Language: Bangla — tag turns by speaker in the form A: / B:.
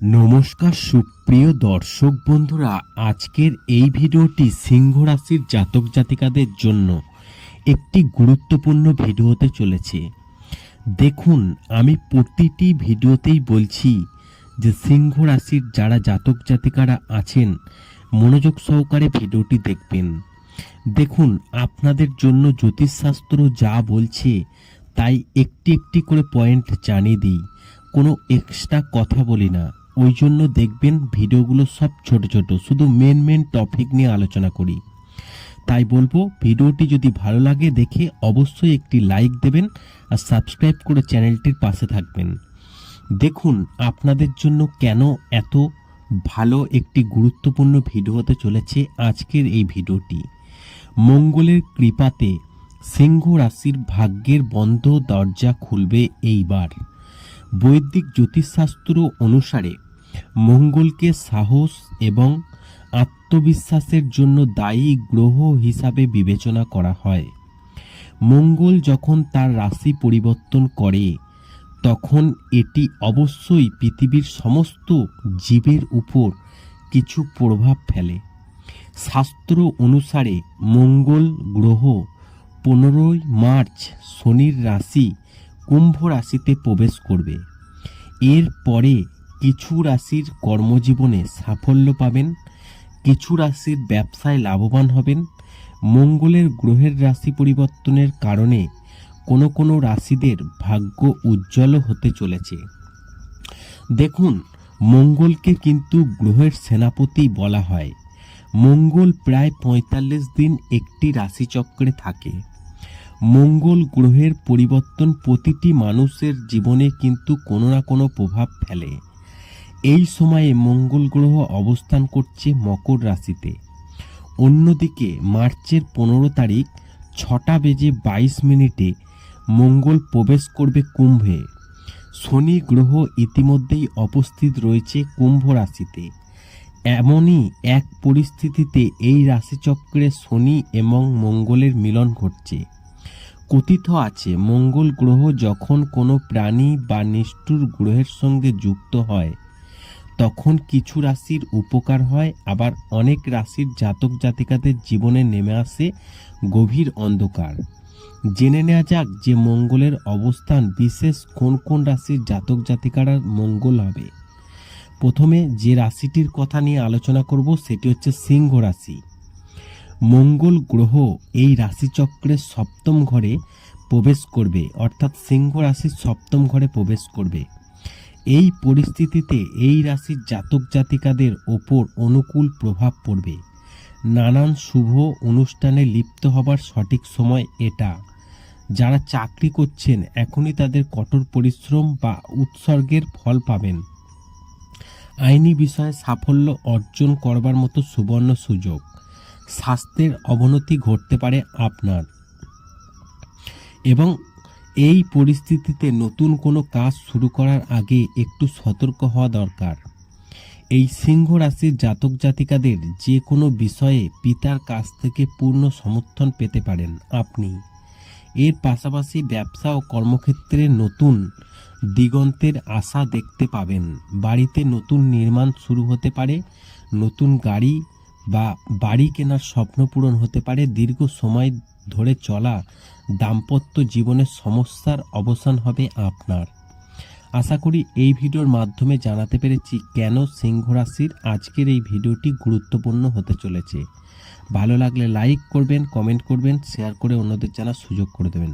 A: নমস্কার সুপ্রিয় দর্শক বন্ধুরা, আজকের এই ভিডিওটি সিংহ রাশির জাতক জাতিকাদের জন্য একটি গুরুত্বপূর্ণ ভিডিও হতে চলেছে। দেখুন, আমি প্রতিটি ভিডিওতেই বলছি যে সিংহ রাশির যারা জাতক জাতিকারা আছেন, মনোযোগ সহকারে ভিডিওটি দেখবেন। দেখুন, আপনাদের জন্য জ্যোতিষশাস্ত্র যা বলছে, তাই একটি একটি করে পয়েন্ট জানিয়ে দিই। কোনো এক্সট্রা কথা বলি না। ওই জন্য দেখবেন ভিডিওগুলো সব ছোট ছোট, শুধু মেন মেন টপিক নিয়ে আলোচনা করি। তাই বলব, ভিডিওটি যদি ভালো লাগে দেখে অবশ্যই একটি লাইক দেবেন আর সাবস্ক্রাইব করে চ্যানেলটির পাশে থাকবেন। দেখুন, আপনাদের জন্য কেন এত ভালো একটি গুরুত্বপূর্ণ ভিডিও হতে চলেছে আজকের এই ভিডিওটি। মঙ্গলের কৃপাতে সিংহ রাশির ভাগ্যের বন্ধ দরজা খুলবে এইবার। বৈদিক জ্যোতিষশাস্ত্র অনুসারে মঙ্গলকে সাহস এবং আত্মবিশ্বাসের জন্য দায়ী গ্রহ হিসাবে বিবেচনা করা হয়। মঙ্গল যখন তার রাশি পরিবর্তন করে, তখন এটি অবশ্যই পৃথিবীর সমস্ত জীবের উপর কিছু প্রভাব ফেলে। শাস্ত্র অনুসারে মঙ্গল গ্রহ পনেরোই মার্চ শনির রাশি কুম্ভ রাশিতে প্রবেশ করবে। এর পরে কিছু রাশির কর্মজীবনে সাফল্য পাবেন, কিছু রাশির ব্যবসায় লাভবান হবেন, মঙ্গলের গ্রহের রাশি পরিবর্তনের কারণে কোনো কোনো রাশিদের ভাগ্য উজ্জ্বল হতে চলেছে। দেখুন, মঙ্গলকে কিন্তু গ্রহের সেনাপতি বলা হয়। মঙ্গল প্রায় পঁয়তাল্লিশ দিন একটি রাশিচক্রে থাকে। মঙ্গল গ্রহের পরিবর্তন প্রতিটি মানুষের জীবনে কিন্তু কোনো না কোনো প্রভাব ফেলে। এই সময়ে মঙ্গল গ্রহ অবস্থান করছে মকর রাশিতে। অন্যদিকে মার্চের পনেরো তারিখ ছটা বেজে বাইশ মিনিটে মঙ্গল প্রবেশ করবে কুম্ভে। শনি গ্রহ ইতিমধ্যেই উপস্থিত রয়েছে কুম্ভ রাশিতে। এমনই এক পরিস্থিতিতে এই রাশিচক্রে শনি এবং মঙ্গলের মিলন ঘটছে। কথিত আছে, মঙ্গল গ্রহ যখন কোনো প্রাণী বা নিষ্ঠুর গ্রহের সঙ্গে যুক্ত হয় তখন কিছু রাশির উপকার হয়, আবার অনেক রাশির জাতক জাতিকাদের জীবনে নেমে আসে গভীর অন্ধকার। জেনে নেওয়া যাক যে মঙ্গলের অবস্থান বিশেষ কোন কোন রাশির জাতক জাতিকারা মঙ্গল হবে। প্রথমে যে রাশিটির কথা নিয়ে আলোচনা করব সেটি হচ্ছে সিংহ রাশি। মঙ্গল গ্রহ এই রাশিচক্রের সপ্তম ঘরে প্রবেশ করবে, অর্থাৎ সিংহ রাশির সপ্তম ঘরে প্রবেশ করবে। এই পরিস্থিতিতে এই রাশির জাতক জাতিকাদের ওপর অনুকূল প্রভাব পড়বে। নানান শুভ অনুষ্ঠানে লিপ্ত হবার সঠিক সময় এটা। যারা চাকরি করছেন, এখনই তাদের কঠোর পরিশ্রম বা উৎসর্গের ফল পাবেন। আইনি বিষয়ে সাফল্য অর্জন করবার মতো সুবর্ণ সুযোগ। স্বাস্থ্যের অবনতি ঘটতে পারে আপনার। এবং এই পরিস্থিতিতে নতুন কোনো কাজ শুরু করার আগে একটু সতর্ক হওয়া দরকার। এই সিংহ রাশির জাতক জাতিকাদের যে কোনো বিষয়ে পিতার কাছ থেকে পূর্ণ সমর্থন পেতে পারেন আপনি। এর পাশাপাশি ব্যবসা ও কর্মক্ষেত্রে নতুন দিগন্তের আশা দেখতে পাবেন। বাড়িতে নতুন নির্মাণ শুরু হতে পারে, নতুন গাড়ি বা বাড়ি কেনার স্বপ্ন পূরণ হতে পারে, দীর্ঘ সময় ধরে চলা দাম্পত্য জীবনের সমস্যার অবসান হবে আপনার। আশা করি এই ভিডিওর মাধ্যমে জানাতে পেরেছি কেন সিংহ রাশির আজকের এই ভিডিওটি গুরুত্বপূর্ণ হতে চলেছে। ভালো লাগলে লাইক করবেন কমেন্ট করবেন শেয়ার করে অন্যদের জানার সুযোগ করে দেবেন।